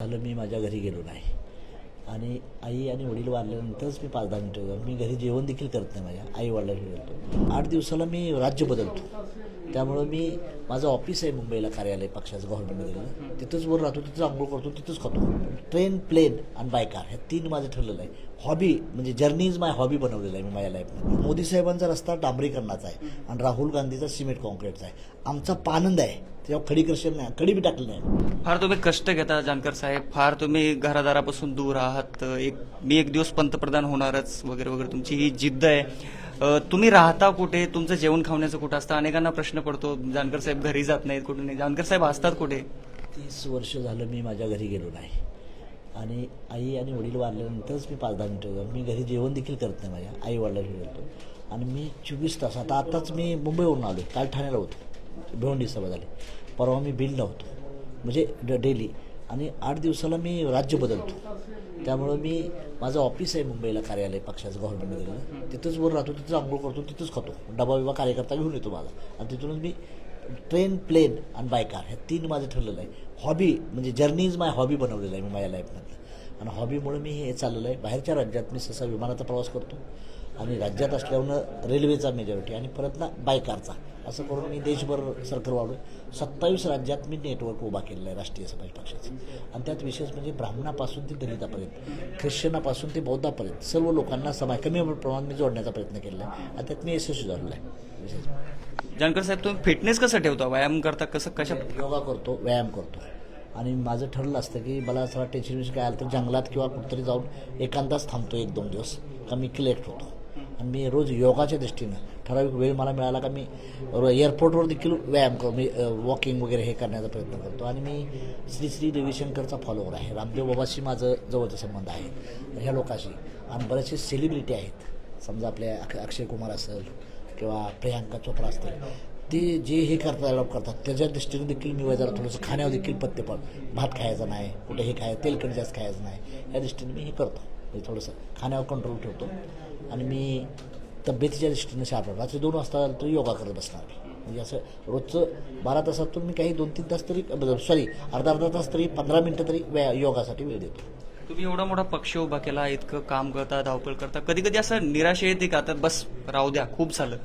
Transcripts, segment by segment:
झालं मी माझ्या घरी गेलो नाही. आणि आई आणि वडील वारल्यानंतरच मी पाच दहा मिनटं मी घरी जेवण देखील करत नाही माझ्या. आई वडिलांशी गेलो आठ दिवसाला मी राज्य बदलतो. त्यामुळं मी माझं ऑफिस आहे मुंबईला कार्यालय पक्षाचं गव्हर्नमेंटमध्ये तिथंच वर राहतो तिथंच आंघोळ करतो तिथंच खातो. ट्रेन प्लेन आणि बाय कार ह्या तीन माझं ठरलेलं आहे. हॉबी म्हणजे जर्नी इज माय हॉबी बनवलेलं आहे मी माझ्या लाईफमध्ये मोदी साहेबांचा रस्ता डांबरीकरणाचा आहे आणि राहुल गांधीचा सिमेंट कॉन्क्रीटचा आहे. आमचा पानंद आहे. त्याच्यावर खडी करशील नाही खडी बी टाकली नाही. फार तुम्ही कष्ट घेता जानकर साहेब फार तुम्ही घरादारापासून दूर आहात एक मी एक दिवस पंतप्रधान होणारच वगैरे वगैरे तुमची ही जिद्द आहे. अ, तुम्ही राहता कुठे? तुमचं जेवण खावण्याचं कुठं असतं? अनेकांना प्रश्न पडतो जानकर साहेब घरी जात नाहीत कुठे नाही. जानकर साहेब असतात कुठे? तीस वर्ष झालं मी माझ्या घरी गेलो नाही. आणि आई आणि वडील वारल्यानंतरच मी पाच दहा मिनटं मी घरी जेवण देखील करत नाही माझ्या आई गेलो आणि मी चोवीस तास आता आत्ताच मी मुंबईवरून आलो काल ठाण्याला होतो. भिवंडी सभा झाली. परवा मी बिल होतो म्हणजे ड- डेली. आणि आठ दिवसाला मी राज्य बदलतो. त्यामुळं मी माझं ऑफिस आहे मुंबईला कार्यालय पक्षाचं गव्हर्नमेंटमध्ये तिथंच वर राहतो तिथंच आंघोळ करतो तिथंच खातो. डबा बिबा कार्यकर्ता घेऊन येतो माझा. आणि तिथूनच मी ट्रेन प्लेन आणि बायकार ह्या तीन माझं ठरलेलं आहे. हॉबी म्हणजे जर्नी इज माय हॉबी बनवलेलं आहे मी माझ्या लाईफमधलं आणि हॉबीमुळे मी हे चाललेलं आहे बाहेरच्या राज्यात मी सहसा विमानाचा प्रवास करतो आणि राज्यात असल्यानं रेल्वेचा मेजॉरिटी आणि परत ना बाय कारचा असं करून मी देशभर सर्कल वाढलो सत्तावीस राज्यात मी नेटवर्क उभा केलेलं आहे राष्ट्रीय समाज पक्षाचं. आणि त्यात विशेष म्हणजे ब्राह्मणापासून ते दलितापर्यंत ख्रिश्चनापासून ते बौद्धापर्यंत सर्व लोकांना समाज कमी प्रमाणात मी जोडण्याचा प्रयत्न केलेला आहे. आणि त्यात मी यशस्वी झालेलो आहे. विशेष जानकर साहेब तुम्ही फिटनेस कसं ठेवता? व्यायाम करता कसं कशा योगा करतो व्यायाम करतो. आणि माझं ठरलं असतं की मला असं टेन्शन विषय काय आलं तर जंगलात किंवा कुठेतरी जाऊन एकांताच थांबतो एक दोन दिवस. का मी क्लेक्ट होतो. आणि मी रोज योगाच्या दृष्टीनं ठराविक वेळ मला मिळाला का मी एअरपोर्टवर देखील व्यायाम करतो मी वॉकिंग वगैरे हे करण्याचा प्रयत्न करतो. आणि मी श्री श्री रविशंकरचा फॉलोवर आहे. रामदेव बाबाशी माझं जवळचा संबंध आहे ह्या लोकांशी. आणि बरेचसे सेलिब्रिटी आहेत. समजा आपल्या अक्षय कुमार असेल किंवा प्रियांका चोप्रा असतील. ते जे हे करता डेव्हलप करतात त्याच्या दृष्टीने देखील मी जरा थोडंसं म्हणजे खाण्यावर देखील पत्ते पण भात खायचा नाही कुठे हे खाय तेलकट जास्त खायचं नाही. या दृष्टीने मी हे करतो. म्हणजे थोडंसं खाण्यावर कंट्रोल ठेवतो. आणि मी तब्येतीच्या दृष्टीने शार्प रात्री दोन वाजता तर योगा करत बसणार मी. म्हणजे असं रोजचं बारा तासातून मी काही दोन तीन तास तरी सॉरी अर्धा अर्धा तास तरी पंधरा मिनटं तरी व्या योगासाठी वेळ देतो. तुम्ही एवढा मोठा पक्ष उभा केला इतकं काम करता धावपळ करता कधी कधी असं निराशा येते का? तर बस राहू द्या खूप झालं.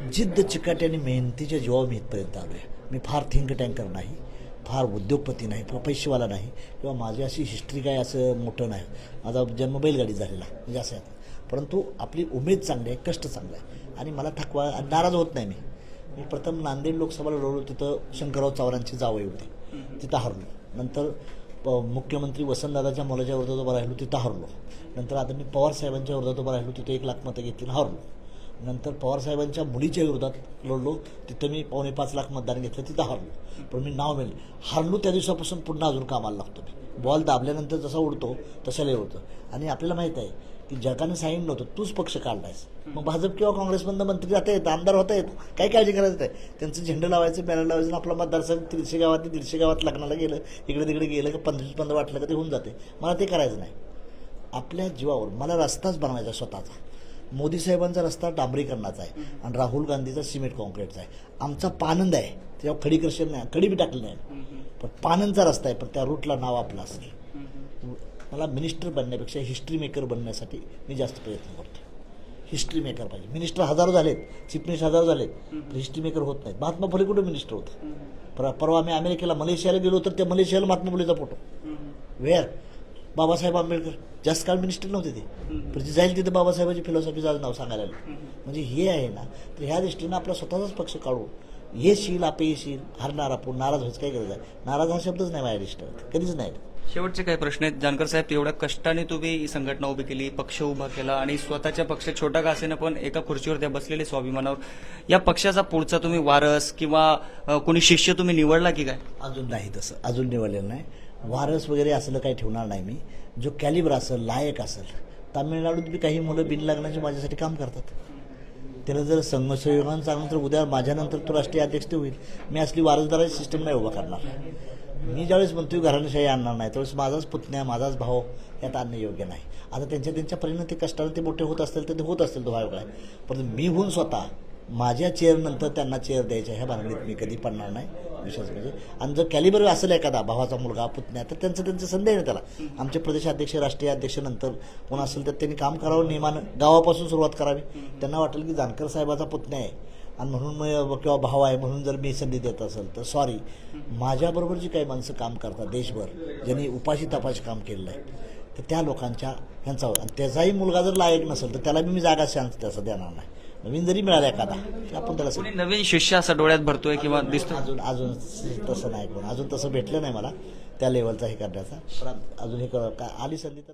जिद्द चिकाटी आणि मेहनतीच्या जीवावर मी इथपर्यंत आलो आहे मी फार थिंक टँकर नाही फार उद्योगपती नाही किंवा पैसेवाला नाही किंवा माझी अशी हिस्ट्री काय असं मोठं नाही. माझा जन्म बैलगाडी झालेला म्हणजे असं आहे. परंतु आपली उमेद चांगली आहे कष्ट चांगलं आहे. आणि मला थकवा नाराज होत नाही मी. मी प्रथम नांदेड लोकसभा लढवलो तिथं शंकरराव चव्हाणांची जावई होती. तिथं हरलो. नंतर प मुख्यमंत्री वसंतदादाच्या मुलाच्या विरोधात उभं राहिलो तिथं हरलो. नंतर आता मी पवार साहेबांच्या विरोधात उभं राहिलो तिथं एक लाख मतं घेतली हरलो. नंतर पवारसाहेबांच्या मुलीच्या विरोधात लढलो. तिथं मी पावणे पाच लाख मतदान घेतलं तिथं हारलो. पण मी नाव मिळेल हारलो त्या दिवसापासून पुन्हा अजून कामाला लागतो मी. बॉल दाबल्यानंतर जसा उडतो तसा लय होतं आणि आपल्याला माहीत आहे की जगाने सांगितलं नव्हतं तूच पक्ष काढलायस. मग भाजप किंवा काँग्रेसमधनं मंत्री जाता येतं आमदार होता येतं काय काळजी करायचं नाही त्यांचं झेंडं लावायचं बॅनर लावायचं आपलं आपला मतदारसंघ दीडशे गावात दीडशे गावात लग्नाला गेलं इकडे तिकडे गेलं का पंधरा पंधरा वाटलं का ते होऊन जाते. मला ते करायचं नाही. आपल्या जीवावर मला रस्ताच बनवायचा स्वतःचा. मोदी साहेबांचा रस्ता डांबरीकरणाचा आहे आणि राहुल गांधीचा सिमेंट कॉन्क्रीटचा आहे. आमचा पानंद आहे. त्याच्यावर खडी करशील नाही खडी बी टाकली नाही. पण पानंदचा रस्ता आहे पण त्या रूटला नाव आपलं असेल मला मिनिस्टर बनण्यापेक्षा हिस्ट्री मेकर बनण्यासाठी मी जास्त प्रयत्न करतो हिस्ट्री मेकर पाहिजे. मिनिस्टर हजारो झालेत चीफ मिनिस्टर हजारो झालेत पण हिस्ट्री मेकर होत नाहीत. महात्मा फुले कुठे मिनिस्टर होतं? पर परवा आम्ही अमेरिकेला मलेशियाला गेलो तर त्या मलेशियाला महात्मा फुलेचा फोटो. वेअर. बाबासाहेब आंबेडकर जास्त काळ मिनिस्टर नव्हते ते. पण जे जाईल तिथे बाबासाहेबांची फिलॉसॉफी जायचं नाव सांगायला म्हणजे हे आहे ना तर ह्या दृष्टीनं आपला स्वतःचाच पक्ष काढू येशील अपयशील हरणार आपण नाराज व्हायचं काय आहे नाराज हा शब्दच नाही माझ्या दृष्टीनं कधीच नाही. शेवटचे काही प्रश्न आहेत. जानकर साहेब एवढ्या कष्टाने तुम्ही ही संघटना उभी केली पक्ष उभा केला आणि स्वतःच्या पक्ष छोटा का असेना पण एका खुर्चीवर त्या बसलेले स्वाभिमानावर. या पक्षाचा पुढचा तुम्ही वारस किंवा कोणी शिष्य तुम्ही निवडला की काय? अजून नाही तसं. अजून निवडलेलं नाही. वारस वगैरे असलं काही ठेवणार नाही मी. जो कॅलिबर असेल लायक असेल तामिळनाडूत बी काही मुलं बिन लग्नाचे माझ्यासाठी काम करतात. त्याला जर संघसहयोगानं चांगलं तर उद्या माझ्यानंतर तो राष्ट्रीय अध्यक्ष ते होईल. मी असली वारसदाराची सिस्टम नाही उभा करणार. मी ज्यावेळेस म्हणतो घराण्याशाही आणणार नाही त्यावेळेस माझाच पुतण्या माझाच भाव यात आणणं योग्य नाही. आता त्यांच्या त्यांच्या परीनं ते कष्टानं ते मोठे होत असतील तर ते होत असतील तो भाग आहे परंतु मी होऊन स्वतः माझ्या चेअरनंतर त्यांना चेअर द्यायच्या ह्या भानगडीत मी कधी पडणार नाही. विश्वास म्हणजे आणि जर कॅलिबर असेल एखादा भावाचा मुलगा पुतण्या तर त्यांचं त्यांचं संधी आहे त्याला. आमचे प्रदेशाध्यक्ष राष्ट्रीय अध्यक्ष नंतर कोण असेल तर त्यांनी काम करावं नियमानं गावापासून सुरुवात करावी. त्यांना वाटेल की जानकर साहेबाचा पुतण्या आहे. आणि म्हणून मग किंवा भाव आहे म्हणून जर मी संधी देत असेल तर सॉरी माझ्याबरोबर जी काही माणसं काम करतात देशभर ज्यांनी उपाशी तपाशी काम केलेलं आहे तर त्या लोकांच्या ह्यांचा आणि त्याचाही मुलगा जर लायक नसेल तर त्याला मी जागा शांत त्याचा देणार नाही. नवीन जरी मिळाला एखादा आपण त्याला कोणी नवीन शिष्य असं डोळ्यात भरतोय किंवा दिसतो अजून अजून तसं नाही कोण. अजून तसं भेटलं नाही मला त्या लेवलचा हे करण्याचा. पण अजून हे आली संधी तर